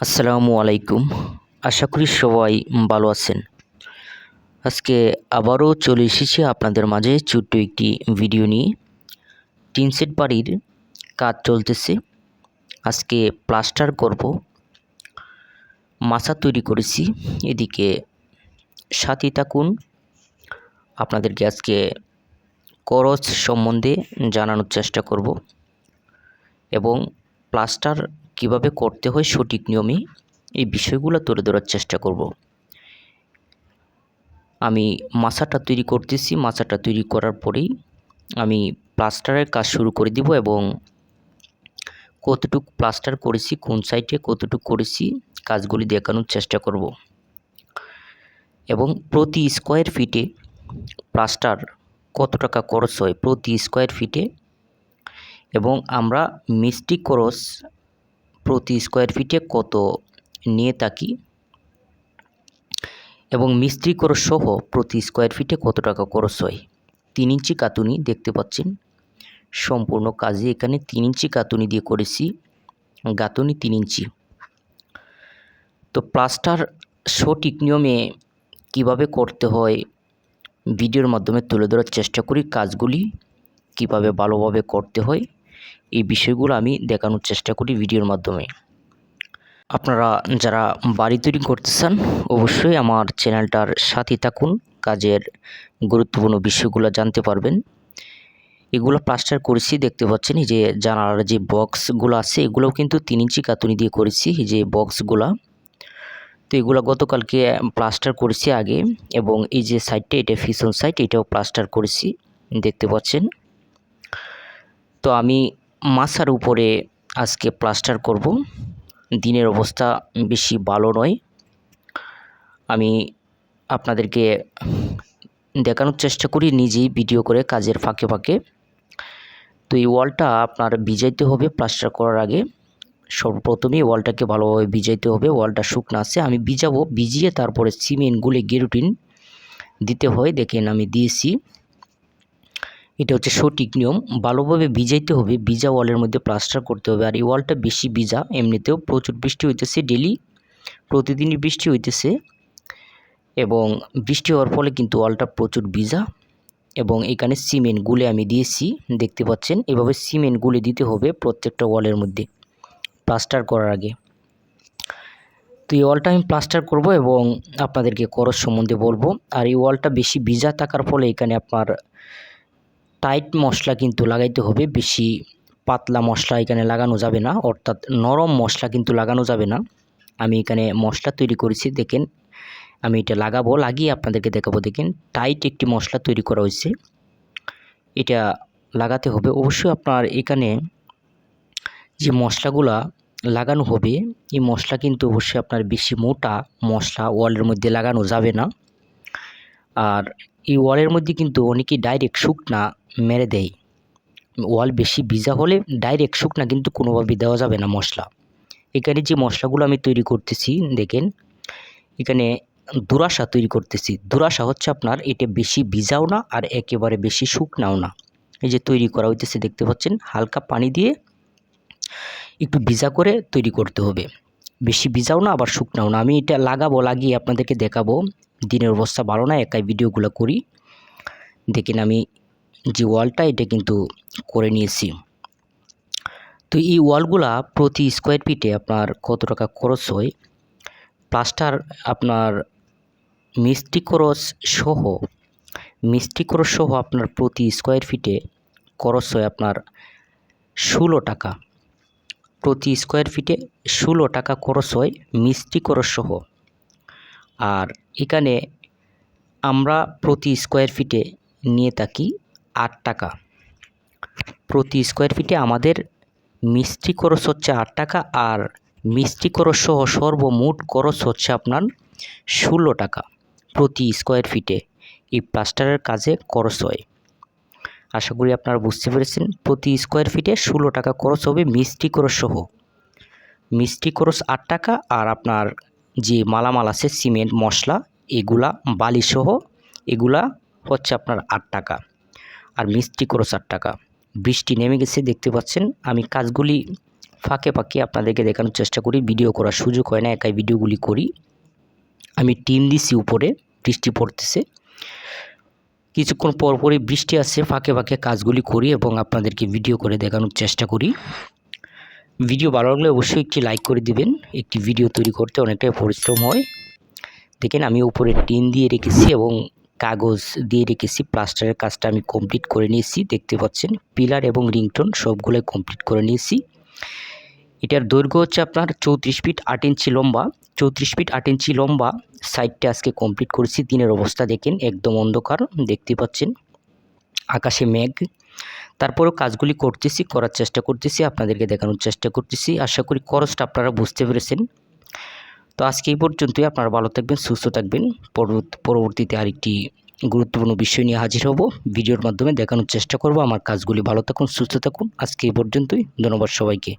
আসসালামু আলাইকুম। আশা করি সবাই ভালো আছেন। আজকে আবারও চলে এসেছি আপনাদের মাঝে ছোট্ট একটি ভিডিও নিয়ে। টিনসেট বাড়ির কাজ চলতেছে। আজকে প্লাস্টার করব। মাছা তৈরি করেছি। এদিকে সাথী থাকুন। আপনাদেরকে আজকে করজ সম্বন্ধে জানানোর চেষ্টা করব। এবং প্লাস্টার কীভাবে করতে হয় সঠিক নিয়মে এই বিষয়গুলো তুলে ধরার চেষ্টা করব। আমি মাছাটা তৈরি করতেছি, মাছাটা তৈরি করার পরেই আমি প্লাস্টারের কাজ শুরু করে দিব এবং কতটুক প্লাস্টার করেছি, কোন সাইডে কতটুক করেছি, কাজগুলি দেখানোর চেষ্টা করব। এবং প্রতি স্কোয়ার ফিটে প্লাস্টার কত টাকা খরচ হয় প্রতি স্কোয়ার ফিটে এবং আমরা মিষ্টি খরচ প্রতি স্কোয়ার ফিটে কত নিয়ে থাকি? এবং মিস্ত্রি খরচ সহ প্রতি স্কোয়ার ফিটে কত টাকা খরচ হয়? তিন ইঞ্চি কাতুনি দেখতে পাচ্ছেন। সম্পূর্ণ কাজে এখানে তিন ইঞ্চি কাতুনি দিয়ে করেছি। গাতুনি তিন ইঞ্চি। তো প্লাস্টার সঠিক নিয়মে কীভাবে করতে হয়? ভিডিওর মাধ্যমে তুলে ধরার চেষ্টা করি কাজগুলি কীভাবে ভালোভাবে করতে হয়। এই বিষয়গুলো আমি দেখানোর চেষ্টা করি ভিডিওর মাধ্যমে। আপনারা যারা বাড়ি তৈরি করতে চান, অবশ্যই আমার চ্যানেলটার সাথে থাকুন, কাজের গুরুত্বপূর্ণ বিষয়গুলো জানতে পারবেন। এগুলো প্লাস্টার করেছি, দেখতে পাচ্ছেন যে জানালার যে বক্সগুলো আছে, এগুলোও কিন্তু তিন ইঞ্চি কাতুনি দিয়ে করেছি যে বক্সগুলা। তো এগুলো গতকালকে প্লাস্টার করেছি আগে, এবং এই যে সাইডটা, এটা ফিসন সাইড, এটাও প্লাস্টার করেছি, দেখতে পাচ্ছেন। তো আমি মাছার উপরে আজকে প্লাস্টার করব। দিনের অবস্থা বেশি ভালো নয়। আমি আপনাদেরকে দেখানোর চেষ্টা করি, নিজেই ভিডিও করে কাজের ফাঁকে ফাঁকে। তো এই ওয়ালটা আপনার ভিজাইতে হবে প্লাস্টার করার আগে। সর্বপ্রথমেই ওয়ালটাকে ভালোভাবে ভিজাইতে হবে। ওয়ালটা শুকনো আছে, আমি ভিজাবো, ভিজিয়ে তারপরে সিমেন্ট, গুলে গেরুটিন দিতে হয়। দেখেন আমি দিয়েছি। এটা হচ্ছে সঠিক নিয়ম। ভালোভাবে ভিজাইতে হবে, ভিজা ওয়ালের মধ্যে প্লাস্টার করতে হবে। আর এই ওয়ালটা বেশি ভিজা, এমনিতেও প্রচুর বৃষ্টি হইতেছে ডেলি প্রতিদিনই বৃষ্টি হইতেছে এবং বৃষ্টি হওয়ার ফলে কিন্তু ওয়ালটা প্রচুর ভিজা এবং এখানে সিমেন্ট গুলে আমি দিয়েছি, দেখতে পাচ্ছেন। এভাবে সিমেন্ট গুলে দিতে হবে প্রত্যেকটা ওয়ালের মধ্যে প্লাস্টার করার আগে। তো এই ওয়ালটা আমি প্লাস্টার করব এবং আপনাদেরকে করস সম্বন্ধে বলব। আর এই ওয়ালটা বেশি ভিজা থাকার ফলে এখানে আপনার টাইট মশলা কিন্তু লাগাইতে হবে, বেশি পাতলা মশলা এখানে লাগানো যাবে না, অর্থাৎ নরম মশলা কিন্তু লাগানো যাবে না। আমি এখানে মশলা তৈরি করেছি, দেখেন আমি এটা লাগাবো, লাগিয়ে আপনাদেরকে দেখাবো, দেখেন টাইট একটি মশলা তৈরি করা হয়েছে। এটা লাগাতে হবে, অবশ্যই আপনার এখানে যে মশলাগুলা লাগানো হবে, এই মশলা কিন্তু অবশ্যই আপনার বেশি মোটা মশলা ওয়ালের মধ্যে লাগানো যাবে না। আর এই ওয়ালের মধ্যে কিন্তু অনেকেই ডাইরেক্ট শুকনা মেরে দেয়। ওয়াল বেশি ভিজা হলে ডাইরেক্ট শুকনা কিন্তু কোনোভাবেই দেওয়া যাবে না মশলা। এখানে যে মশলাগুলো আমি তৈরি করতেছি, দেখেন, এখানে দুরাশা তৈরি করতেছি। দুরাশা হচ্ছে আপনার এটা বেশি ভিজাও না আর একেবারে বেশি শুকনাও না। এই যে তৈরি করা হইতেছে, দেখতে পাচ্ছেন, হালকা পানি দিয়ে একটু ভিজা করে তৈরি করতে হবে। বেশি ভিজাও না, আবার শুকনাও না। আমি এটা লাগাবো, লাগিয়ে আপনাদেরকে দেখাবো। দিনের অবস্থা ভালো না, একাই ভিডিওগুলো করি। দেখেন আমি যে ওয়ালটা, এটা কিন্তু করে নিয়েছি। তো এই ওয়ালগুলা প্রতি স্কোয়ার ফিটে আপনার কত টাকা খরচ হয়? প্লাস্টার আপনার মিষ্টি খরচ সহ, মিষ্টি খরচ সহ আপনার প্রতি স্কোয়ার ফিটে খরচ হয় আপনার ষোলো টাকা। প্রতি স্কোয়ার ফিটে ষোলো টাকা খরচ হয় মিষ্টি খরচ সহ। আর এখানে আমরা প্রতি স্কোয়ার ফিটে নিয়ে থাকি আট টাকা। প্রতি স্কোয়ার ফিটে আমাদের মিষ্টি খরচ হচ্ছে আট টাকা আর মিষ্টি খরচ সহ সর্বমোট খরচ হচ্ছে আপনার ষোলো টাকা প্রতি স্কোয়ার ফিটে এই প্লাস্টারের কাজে খরচ হয়। আশা করি আপনারা বুঝতে পেরেছেন, প্রতি স্কোয়ার ফিটে ষোলো টাকা খরচ হবে মিষ্টি খরচ সহ। মিষ্টি খরচ আট টাকা আর আপনার যে মালামাল আছে, সিমেন্ট, মশলা, এগুলা, বালিসহ, এগুলা হচ্ছে আপনার আট টাকা। আর মিষ্টি খরচ আট টাকা। বৃষ্টি নেমে গেছে, দেখতে পাচ্ছেন। আমি কাজগুলি ফাঁকে ফাঁকে আপনাদেরকে দেখানোর চেষ্টা করি। ভিডিও করার সুযোগ হয় না, একাই ভিডিওগুলি করি। আমি টিন দিছি উপরে, বৃষ্টি পড়তেছে। কিছুক্ষণ পরপরই বৃষ্টি আসছে ফাঁকে ফাঁকে কাজগুলি করি এবং আপনাদেরকে ভিডিও করে দেখানোর চেষ্টা করি। ভিডিও ভালো লাগলে অবশ্যই একটি লাইক করে দিবেন। একটি ভিডিও তৈরি করতে অনেকটাই পরিশ্রম হয়। দেখেন আমি উপরে টিন দিয়ে রেখেছি এবং কাগজ দিয়ে রেখেছি। প্লাস্টারের কাজটা আমি কমপ্লিট করে নিয়েছি। দেখতে পাচ্ছেন পিলার এবং রিংটোন সবগুলোই কমপ্লিট করে নিয়েছি। এটার দৈর্ঘ্য হচ্ছে আপনার চৌত্রিশ ফিট আট ইঞ্চি লম্বা। চৌত্রিশ ফিট আট ইঞ্চি লম্বা। সাইডটা আজকে কমপ্লিট করেছি। দিনের অবস্থা দেখেন, একদম অন্ধকার। দেখতে পাচ্ছেন আকাশে মেঘ। তারপরেও কাজগুলি করতেছি, করার চেষ্টা করতেছি, আপনাদেরকে দেখানোর চেষ্টা করতেছি। আশা করি খরচটা আপনারা বুঝতে পেরেছেন। তো আজকে এই পর্যন্তই, আপনারা ভালো থাকবেন, সুস্থ থাকবেন। পরবর্তীতে আরেকটি গুরুত্বপূর্ণ বিষয় নিয়ে হাজির হব। ভিডিওর মাধ্যমে দেখানোর চেষ্টা করব। আমার কাজগুলি ভালো থাকুন, সুস্থ থাকুন। আজকে এই পর্যন্তই। ধন্যবাদ সবাইকে।